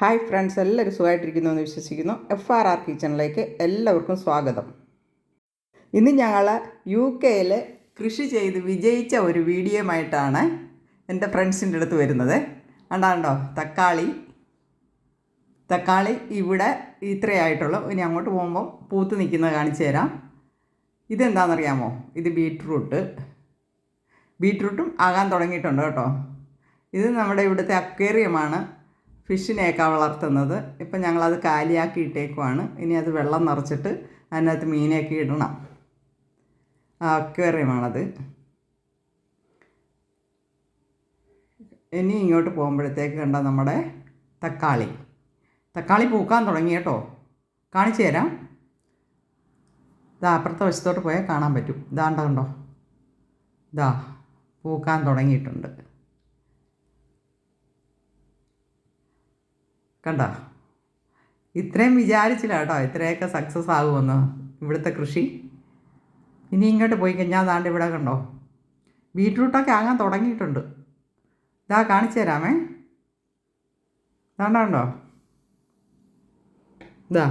Hi friends എല്ലാവരും സുഖമായിട്ടിരിക്കുന്നു എന്ന് വിശ്വസിക്കുന്നു. എഫ് ആർ ആർ കിച്ചണിലേക്ക് എല്ലാവർക്കും സ്വാഗതം. ഇന്ന് ഞങ്ങൾ യു കെയിൽ കൃഷി ചെയ്ത് വിജയിച്ച ഒരു വീഡിയോയുമായിട്ടാണ് എന്റെ ഫ്രണ്ട്സിന്റെ അടുത്ത് വരുന്നത്. കണ്ടാണ്ടോ തക്കാളി. തക്കാളി ഇവിടെ ഇത്രയായിട്ടുള്ളൂ. ഇനി അങ്ങോട്ട് പോകുമ്പോൾ പൂത്ത് നിൽക്കുന്നത് കാണിച്ചു തരാം. ഇതെന്താണെന്നറിയാമോ? ഇത് ബീട്രൂട്ട്. ബീട്രൂട്ടും ആകാൻ തുടങ്ങിയിട്ടുണ്ട് കേട്ടോ. ഇത് നമ്മുടെ ഇവിടുത്തെ അക്വേറിയമാണ് ഫിഷിനെയൊക്കെ വളർത്തുന്നത് ഇപ്പം ഞങ്ങളത് കാലിയാക്കി ഇട്ടേക്കുവാണ്. ഇനി അത് വെള്ളം നിറച്ചിട്ട് അതിനകത്ത് മീനെയൊക്കെ ഇടണം. അക്വേറിയമാണത്. ഇനി ഇങ്ങോട്ട് പോകുമ്പോഴത്തേക്ക് കണ്ട നമ്മുടെ തക്കാളി. തക്കാളി പൂക്കാൻ തുടങ്ങി കേട്ടോ. കാണിച്ചു തരാം. ഇതാ അപ്പുറത്തെ വശത്തോട്ട് പോയാൽ കാണാൻ പറ്റും. ഇതാണ്ട കണ്ടോ? ഇതാ പൂക്കാൻ തുടങ്ങിയിട്ടുണ്ട്. കണ്ടോ? ഇത്രയും വിചാരിച്ചില്ല കേട്ടോ ഇത്രയൊക്കെ സക്സസ് ആകുമെന്ന് ഇവിടുത്തെ കൃഷി. ഇനി ഇങ്ങോട്ട് പോയി കഴിഞ്ഞാൽ ദാണ്ട് ഇവിടെ കണ്ടോ? ബീട്രൂട്ടൊക്കെ ആകാൻ തുടങ്ങിയിട്ടുണ്ട്. ഇതാ കാണിച്ചു തരാമേ. കണ്ടോ? ഇതാ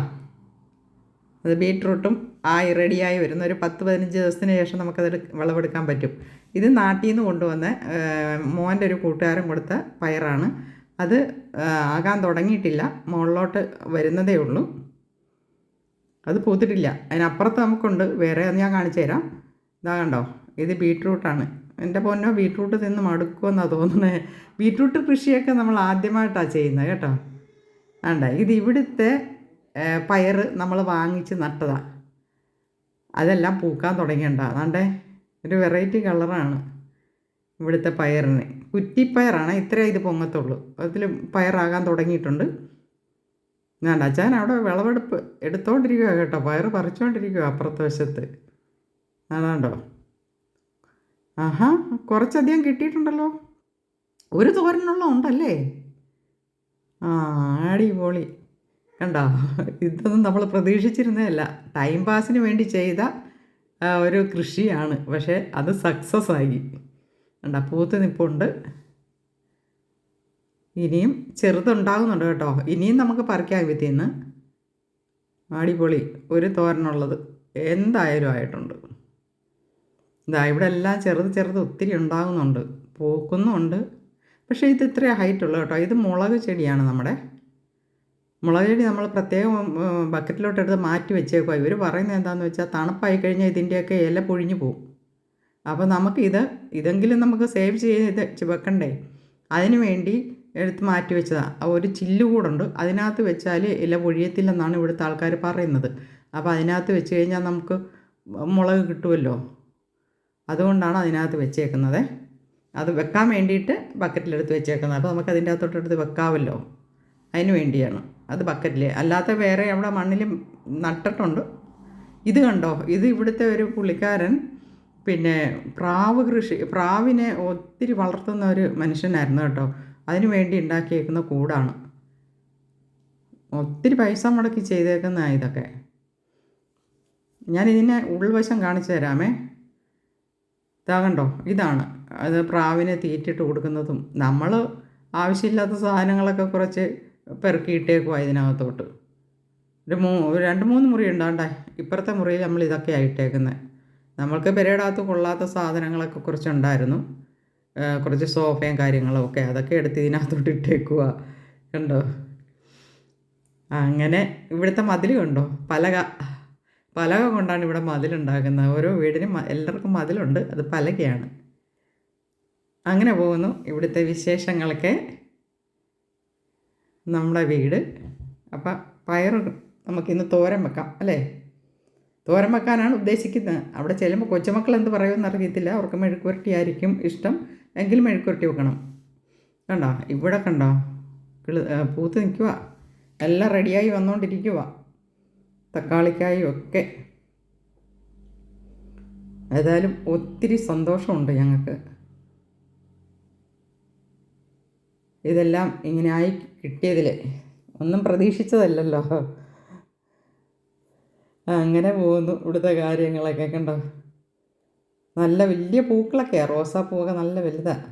അത് ബീട്രൂട്ടും ആയി റെഡിയായി വരുന്ന ഒരു പത്ത് പതിനഞ്ച് ദിവസത്തിന് ശേഷം നമുക്കത് വിളവെടുക്കാൻ പറ്റും. ഇത് നാട്ടിൽ നിന്ന് കൊണ്ടുവന്ന് മോന്റെ ഒരു കൂട്ടുകാരൻ കൊടുത്ത പയറാണ്. അത് ആകാൻ തുടങ്ങിയിട്ടില്ല. മുകളിലോട്ട് വരുന്നതേ ഉള്ളൂ. അത് പൂത്തിട്ടില്ല. അതിനപ്പുറത്ത് നമുക്കുണ്ട്. വേറെ അത് ഞാൻ കാണിച്ചു തരാം. ഇതാ കണ്ടോ? ഇത് ബീട്രൂട്ടാണ്. എന്റെ പൊന്നോ ബീട്രൂട്ട് തിന്ന് മടുക്കുമെന്നാണ് തോന്നുന്നത് ബീട്രൂട്ട് കൃഷിയൊക്കെ നമ്മൾ ആദ്യമായിട്ടാണ് ചെയ്യുന്നത് കേട്ടോ. വേണ്ട ഇത് ഇവിടുത്തെ പയർ നമ്മൾ വാങ്ങിച്ച് നട്ടതാണ് അതെല്ലാം പൂക്കാൻ തുടങ്ങിയണ്ട അതാണ്ടേ ഒരു വെറൈറ്റി കളറാണ്. ഇവിടുത്തെ പയറിന്. കുറ്റിപ്പയറാണ് ഇത്രേ ഇത് പൊങ്ങത്തുള്ളൂ. അതിൽ പയറാകാൻ തുടങ്ങിയിട്ടുണ്ട്. ഞാൻ അച്ഛൻ അവിടെ വിളവെടുപ്പ് എടുത്തോണ്ടിരിക്കുക കേട്ടോ. പയർ പറിച്ചുകൊണ്ടിരിക്കുക അപ്പുറത്തെ വശത്ത്. അതാണ്ടോ? ആഹാ കുറച്ചധികം കിട്ടിയിട്ടുണ്ടല്ലോ. ഒരു തോരനുള്ള ഉണ്ടല്ലേ? ആ അടിപൊളി. കണ്ടോ? ഇതൊന്നും നമ്മൾ പ്രതീക്ഷിച്ചിരുന്നതല്ല. ടൈം പാസിന് വേണ്ടി ചെയ്ത ഒരു കൃഷിയാണ്. പക്ഷേ അത് സക്സസ് ആയി കണ്ട പൂത്ത് നിപ്പുണ്ട്. ഇനിയും ചെറുതുണ്ടാകുന്നുണ്ട് കേട്ടോ. ഇനിയും നമുക്ക് പറിക്കാൻ വിത്തിന്ന്. അടിപൊളി ഒരു തോരനുള്ളത് എന്തായാലും ആയിട്ടുണ്ട്. ഇതാ ഇവിടെ എല്ലാം ചെറുത് ചെറുത് ഒത്തിരി ഉണ്ടാകുന്നുണ്ട്. പൂക്കുന്നുണ്ട് പക്ഷേ ഇത് ഇത്രയും ഹൈറ്റുള്ളൂ കേട്ടോ. ഇത് മുളക് ചെടിയാണ് നമ്മുടെ. മുളക് ചെടി നമ്മൾ പ്രത്യേകം ബക്കറ്റിലോട്ട് എടുത്ത് മാറ്റി വെച്ചേക്കുക ഇവർ പറയുന്നത് എന്താണെന്ന് വെച്ചാൽ തണുപ്പായി കഴിഞ്ഞാൽ ഇതിന്റെയൊക്കെ ഇല പൊഴിഞ്ഞു പോകും അപ്പോൾ നമുക്കിത് ഇത് ഇതെങ്കിലും നമുക്ക് സേവ് ചെയ്ത് വെക്കണ്ടേ? അതിനു വേണ്ടി എടുത്ത് മാറ്റി വെച്ചതാണ് ഒരു ചില്ല് കൂടുണ്ട് അതിനകത്ത് വെച്ചാൽ ഇല പൊഴിയത്തില്ലെന്നാണ് ഇവിടുത്തെ ആൾക്കാർ പറയുന്നത്. അപ്പോൾ അതിനകത്ത് വെച്ച് കഴിഞ്ഞാൽ നമുക്ക് മുളക് കിട്ടുമല്ലോ അതുകൊണ്ടാണ് അതിനകത്ത് വെച്ചേക്കുന്നത്. അത് വെക്കാൻ വേണ്ടിയിട്ട് ബക്കറ്റിലെടുത്ത് വെച്ചേക്കുന്നത്. അപ്പോൾ നമുക്ക് അതിന്റെ അകത്തോട്ടെടുത്ത് വെക്കാമല്ലോ അതിന് വേണ്ടിയാണ്. അത് ബക്കറ്റിൽ അല്ലാത്ത വേറെ അവിടെ മണ്ണിൽ നട്ടിട്ടുണ്ട്. ഇത് കണ്ടോ? ഇത് ഇവിടുത്തെ ഒരു പുള്ളിക്കാരൻ പിന്നെ പ്രാവ് കൃഷി പ്രാവിനെ ഒത്തിരി വളർത്തുന്ന ഒരു മനുഷ്യനായിരുന്നു കേട്ടോ. അതിനു വേണ്ടി ഉണ്ടാക്കിയേക്കുന്ന കൂടാണ്. ഒത്തിരി പൈസ മുടക്കി ചെയ്തേക്കുന്ന ഇതൊക്കെ. ഞാൻ ഇതിനെ ഉൾവശം കാണിച്ചു തരാമേ. ഇതാകണ്ടോ ഇതാണ്. അത് പ്രാവിനെ തീറ്റിട്ട് കൊടുക്കുന്നതും. നമ്മൾ ആവശ്യമില്ലാത്ത സാധനങ്ങളൊക്കെ കുറച്ച് പെറുക്കിയിട്ടേക്കും ഇതിനകത്തോട്ട്. ഒരു മൂ രണ്ട് മൂന്ന് മുറി ഉണ്ടാണ്ടേ ഇപ്പുറത്തെ മുറിയിൽ നമ്മൾ ഇതൊക്കെ ആയിട്ടേക്കുന്നത് നമ്മൾക്ക് പെരേടകത്ത് കൊള്ളാത്ത സാധനങ്ങളൊക്കെ കുറച്ചുണ്ടായിരുന്നു. കുറച്ച് സോഫയും കാര്യങ്ങളും ഒക്കെ. അതൊക്കെ എടുത്ത് ഇതിനകത്തോട്ട് ഇട്ടേക്കുക കണ്ടോ? അങ്ങനെ ഇവിടുത്തെ മതിൽ കണ്ടോ? പലക പലക കൊണ്ടാണ് ഇവിടെ മതിലുണ്ടാക്കുന്നത് ഓരോ വീടിനും എല്ലാവർക്കും മതിലുണ്ട്. അത് പലകയാണ്. അങ്ങനെ പോകുന്നു. ഇവിടുത്തെ വിശേഷങ്ങളൊക്കെ. നമ്മുടെ വീട്. അപ്പം പയർ നമുക്കിന്ന് തോരൻ വെക്കാം അല്ലേ? തോരൻ ഉദ്ദേശിക്കുന്നത്. അവിടെ ചെല്ലുമ്പോൾ കൊച്ചുമക്കൾ എന്ത് പറയുമെന്ന് അറിയത്തില്ല അവർക്ക് മെഴുക്കുവരട്ടി ആയിരിക്കും ഇഷ്ടം. എങ്കിൽ മെഴുക്കുരട്ടി വെക്കണം. കണ്ടോ? ഇവിടെ കണ്ടോ? കിളി പൂത്ത് നിൽക്കുക എല്ലാം റെഡിയായി വന്നുകൊണ്ടിരിക്കുക തക്കാളിക്കായും ഒക്കെ. ഏതായാലും ഒത്തിരി സന്തോഷമുണ്ട് ഞങ്ങൾക്ക്. ഇതെല്ലാം ഇങ്ങനെ ആയി കിട്ടിയതിൽ ഒന്നും പ്രതീക്ഷിച്ചതല്ലല്ലോ. അങ്ങനെ പോകുന്നു ഇവിടുത്തെ കാര്യങ്ങളൊക്കെ കണ്ടോ? നല്ല വലിയ പൂക്കളൊക്കെയാണ് റോസാപ്പൂവൊക്കെ നല്ല വലുതാണ്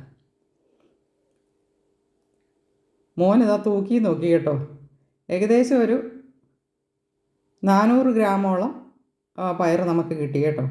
മോനെ ഇതാ തൂക്കി നോക്കി കേട്ടോ. ഏകദേശം ഒരു നാനൂറ് ഗ്രാമോളം പയർ നമുക്ക് കിട്ടി കേട്ടോ.